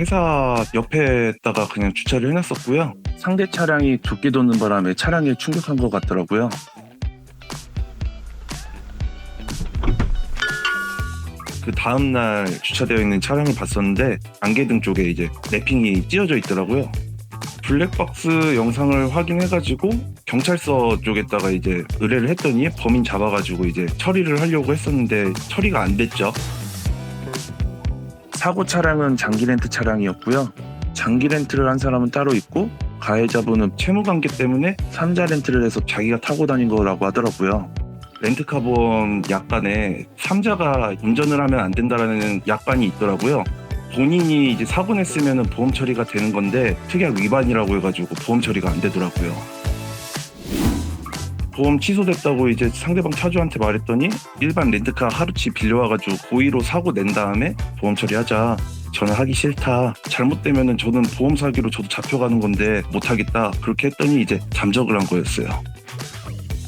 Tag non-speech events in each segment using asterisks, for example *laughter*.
회사 옆에다가 그냥 주차를 해놨었고요. 상대 차량이 좁게 도는 바람에 차량에 충격한 것 같더라고요. 그 다음날 주차되어 있는 차량을 봤었는데 안개등 쪽에 이제 랩핑이 찢어져 있더라고요. 블랙박스 영상을 확인해가지고 경찰서 쪽에다가 이제 의뢰를 했더니 범인 잡아가지고 이제 처리를 하려고 했었는데 처리가 안 됐죠. 사고 차량은 장기 렌트 차량이었고요. 장기 렌트를 한 사람은 따로 있고 가해자분은 채무 관계 때문에 삼자 렌트를 해서 자기가 타고 다닌 거라고 하더라고요. 렌트카 보험 약관에 삼자가 운전을 하면 안 된다라는 약관이 있더라고요. 본인이 이제 사고 냈으면 보험 처리가 되는 건데 특약 위반이라고 해가지고 보험 처리가 안 되더라고요. 보험 취소됐다고 이제 상대방 차주한테 말했더니 일반 렌트카 하루치 빌려와가지고 고의로 사고 낸 다음에 보험 처리하자. 저는 하기 싫다. 잘못되면은 저는 보험 사기로 저도 잡혀가는 건데 못하겠다. 그렇게 했더니 이제 잠적을 한 거였어요.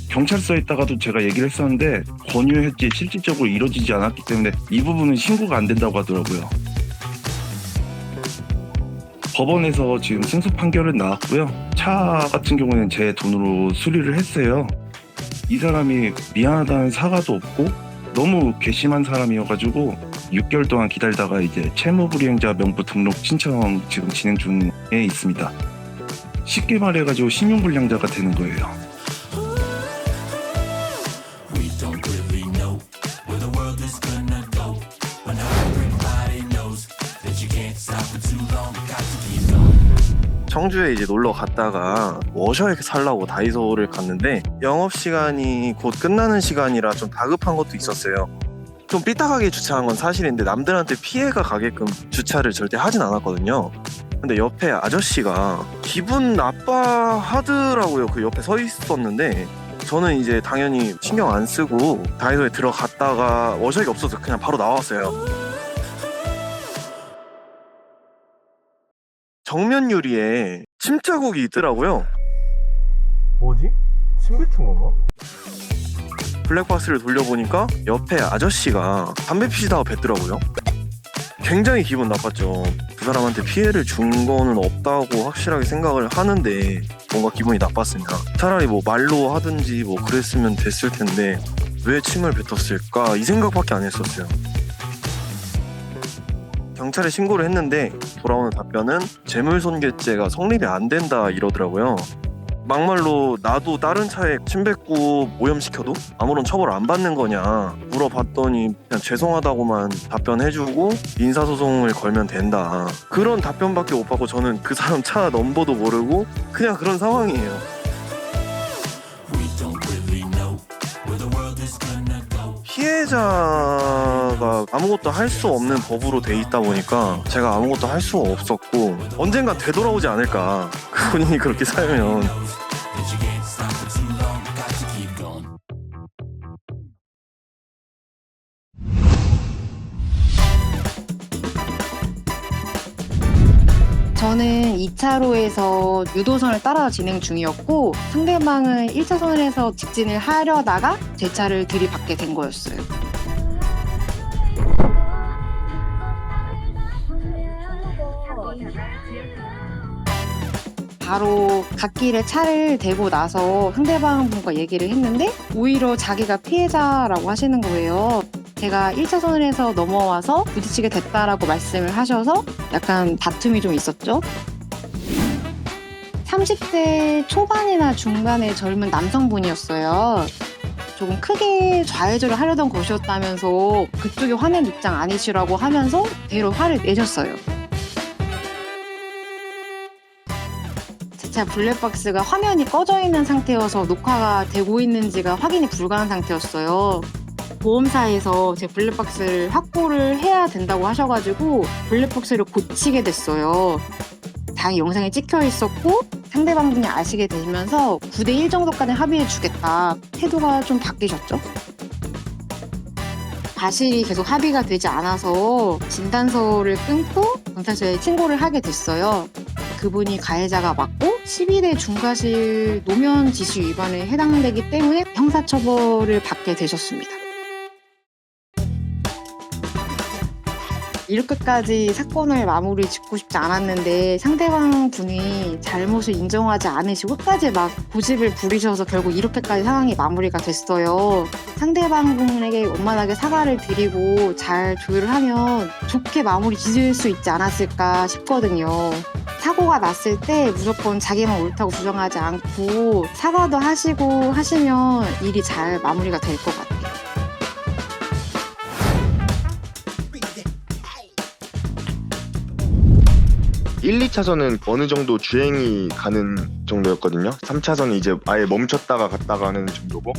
경찰서에 있다가도 제가 얘기를 했었는데 권유했지 실질적으로 이루어지지 않았기 때문에 이 부분은 신고가 안 된다고 하더라고요. 법원에서 지금 승소 판결은 나왔고요. 차 같은 경우는 제 돈으로 수리를 했어요. 이 사람이 미안하다는 사과도 없고 너무 괘씸한 사람이어가지고 6개월 동안 기다리다가 이제 채무불이행자 명부 등록 신청 지금 진행 중에 있습니다. 쉽게 말해가지고 신용불량자가 되는 거예요. 청주에 이제 놀러 갔다가 워셔에 살라고 다이소를 갔는데 영업 시간이 곧 끝나는 시간이라 좀 다급한 것도 있었어요. 좀 삐딱하게 주차한 건 사실인데 남들한테 피해가 가게끔 주차를 절대 하진 않았거든요. 근데 옆에 아저씨가 기분 나빠하더라고요. 그 옆에 서 있었는데 저는 이제 당연히 신경 안 쓰고 다이소에 들어갔다가 워셔가 없어서 그냥 바로 나왔어요. 정면 유리에 침 자국이 있더라고요. 뭐지? 침 뱉은 건가? 블랙박스를 돌려보니까 옆에 아저씨가 담배 피시다가 뱉더라고요. 굉장히 기분 나빴죠. 그 사람한테 피해를 준 거는 없다고 확실하게 생각을 하는데 뭔가 기분이 나빴습니다. 차라리 뭐 말로 하든지 뭐 그랬으면 됐을 텐데 왜 침을 뱉었을까 이 생각밖에 안 했었어요. 경찰에 신고를 했는데 돌아오는 답변은 재물손괴죄가 성립이 안 된다 이러더라고요. 막말로 나도 다른 차에 침 뱉고 오염시켜도 아무런 처벌 안 받는 거냐 물어봤더니 그냥 죄송하다고만 답변해주고 민사소송을 걸면 된다 그런 답변밖에 못 받고 저는 그 사람 차 넘버도 모르고 그냥 그런 상황이에요 피해자가 아무것도 할 수 없는 법으로 돼 있다 보니까 제가 아무것도 할수 없었고 언젠간 되돌아오지 않을까. *laughs* 그분이 그렇게 살면 저는 2차로에서 유도선을 따라 진행 중이었고 상대방은 1차선에서 직진을 하려다가 제 차를 들이받게 된 거였어요. 바로 갓길에 차를 대고 나서 상대방 분과 얘기를 했는데 오히려 자기가 피해자라고 하시는 거예요. 제가 1차선을 해서 넘어와서 부딪히게 됐다라고 말씀을 하셔서 약간 다툼이 좀 있었죠. 30대 초반이나 중반의 젊은 남성분이었어요. 조금 크게 좌회전을 하려던 것이었다면서 그쪽이 화낸 입장 아니시라고 하면서 대로 화를 내셨어요. 제차 블랙박스가 화면이 꺼져 있는 상태여서 녹화가 되고 있는지가 확인이 불가한 상태였어요. 보험사에서 제 블랙박스를 확보를 해야 된다고 하셔가지고 블랙박스를 고치게 됐어요. 다행히 영상에 찍혀 있었고 상대방 분이 아시게 되면서 9대1 정도까지 합의해 주겠다. 태도가 좀 바뀌셨죠? 다시 계속 합의가 되지 않아서 진단서를 끊고 경찰서에 신고를 하게 됐어요. 그분이 가해자가 맞고 12대 중과실 노면 지시 위반에 해당되기 때문에 형사처벌을 받게 되셨습니다. 이렇게까지 사건을 마무리 짓고 싶지 않았는데 상대방 분이 잘못을 인정하지 않으시고 끝까지 막 고집을 부리셔서 결국 이렇게까지 상황이 마무리가 됐어요. 상대방 분에게 원만하게 사과를 드리고 잘 조율을 하면 좋게 마무리 짓을 수 있지 않았을까 싶거든요. 사고가 났을 때 무조건 자기만 옳다고 주장하지 않고 사과도 하시고 하시면 일이 잘 마무리가 될 것 같아요. 1, 2차선은 어느 정도 주행이 가는 정도였거든요. 3차선이 이제 아예 멈췄다가 갔다가 하는 정도고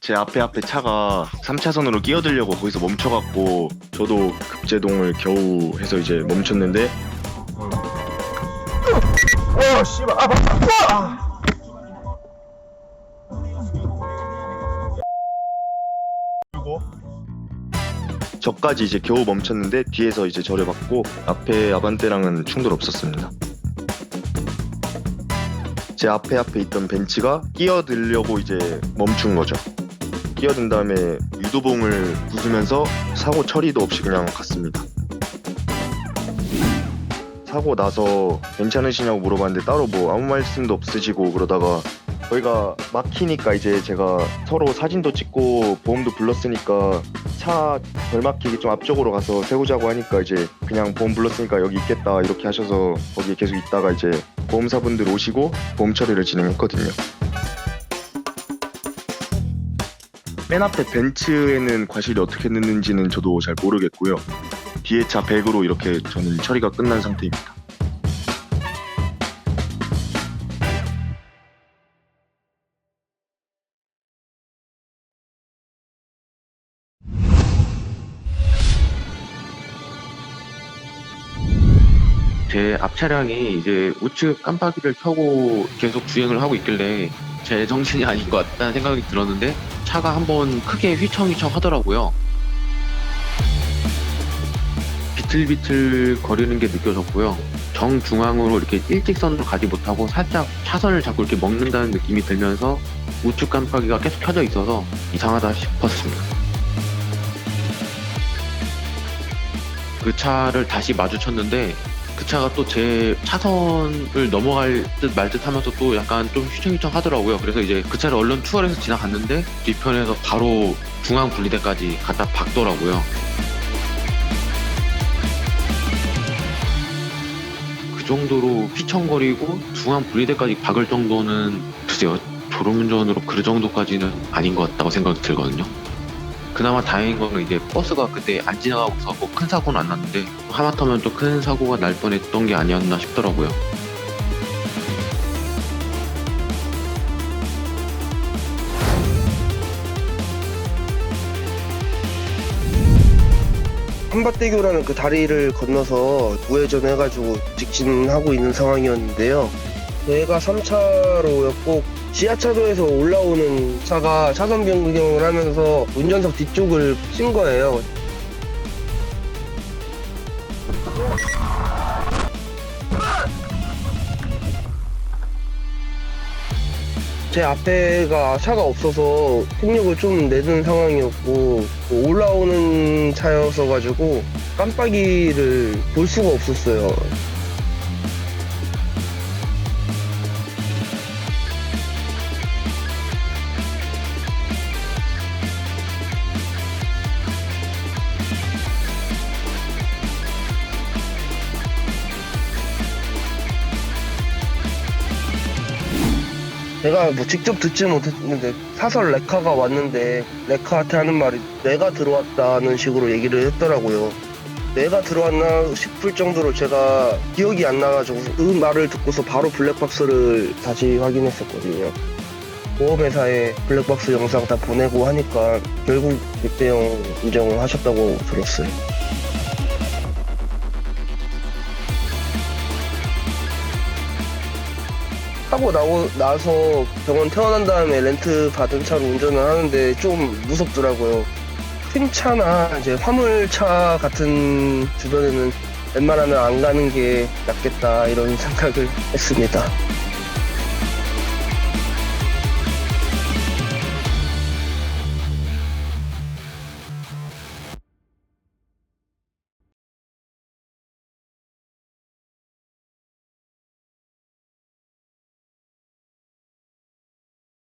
제 앞에 앞에 차가 3차선으로 끼어들려고 거기서 멈춰갖고 저도 급제동을 겨우 해서 이제 멈췄는데 어 씨발 아 맞다 그 저까지 이제 겨우 멈췄는데 뒤에서 이제 저를 받고 앞에 아반떼랑은 충돌 없었습니다. 제 앞에 앞에 있던 벤츠가 끼어들려고 이제 멈춘 거죠. 끼어든 다음에 유도봉을 부수면서 사고 처리도 없이 그냥 갔습니다. 사고 나서 괜찮으시냐고 물어봤는데 따로 뭐 아무 말씀도 없으시고 그러다가 저희가 막히니까 이제 제가 서로 사진도 찍고 보험도 불렀으니까 차 덜 막히게 좀 앞쪽으로 가서 세우자고 하니까 이제 그냥 보험 불렀으니까 여기 있겠다 이렇게 하셔서 거기 계속 있다가 이제 보험사분들 오시고 보험 처리를 진행했거든요. 맨 앞에 벤츠에는 과실이 어떻게 됐는지는 저도 잘 모르겠고요. 뒤에 차 100으로 이렇게 저는 처리가 끝난 상태입니다. 제 앞 차량이 이제 우측 깜빡이를 켜고 계속 주행을 하고 있길래 제 정신이 아닌 것 같다는 생각이 들었는데 차가 한번 크게 휘청휘청 하더라고요. 비틀비틀 거리는 게 느껴졌고요. 정중앙으로 이렇게 일직선으로 가지 못하고 살짝 차선을 자꾸 이렇게 먹는다는 느낌이 들면서 우측 깜빡이가 계속 켜져 있어서 이상하다 싶었습니다. 그 차를 다시 마주쳤는데 그 차가 또 제 차선을 넘어갈 듯 말 듯 하면서 또 약간 좀 휘청휘청 하더라고요. 그래서 이제 그 차를 얼른 투어해서 지나갔는데 뒤편에서 바로 중앙 분리대까지 갖다 박더라고요. 그 정도로 휘청거리고 중앙 분리대까지 박을 정도는 글쎄요. 졸음운전으로 그 정도까지는 아닌 것 같다고 생각이 들거든요. 그나마 다행인 거는 이제 버스가 그때 안 지나가고서 뭐 큰 사고는 안 났는데 하마터면 또 큰 사고가 날 뻔했던 게 아니었나 싶더라고요. 한밭대교라는 그 다리를 건너서 우회전 해가지고 직진하고 있는 상황이었는데요. 저희가 3차로였고 지하차도에서 올라오는 차가 차선 변경을 하면서 운전석 뒤쪽을 친 거예요. 제 앞에가 차가 없어서 속력을 좀 내는 상황이었고 올라오는 차여서 가지고 깜빡이를 볼 수가 없었어요. 제가 뭐 직접 듣지 못했는데 사설 레카가 왔는데 레카한테 하는 말이 내가 들어왔다는 식으로 얘기를 했더라고요. 내가 들어왔나 싶을 정도로 제가 기억이 안 나가지고 그 말을 듣고서 바로 블랙박스를 다시 확인했었거든요. 보험회사에 블랙박스 영상 다 보내고 하니까 결국 6대0 인정을 하셨다고 들었어요. 하고 나고 나서 병원 퇴원한 다음에 렌트 받은 차로 운전을 하는데 좀 무섭더라고요. 큰 차나 이제 화물차 같은 주변에는 웬만하면 안 가는 게 낫겠다 이런 *laughs* 생각을 했습니다.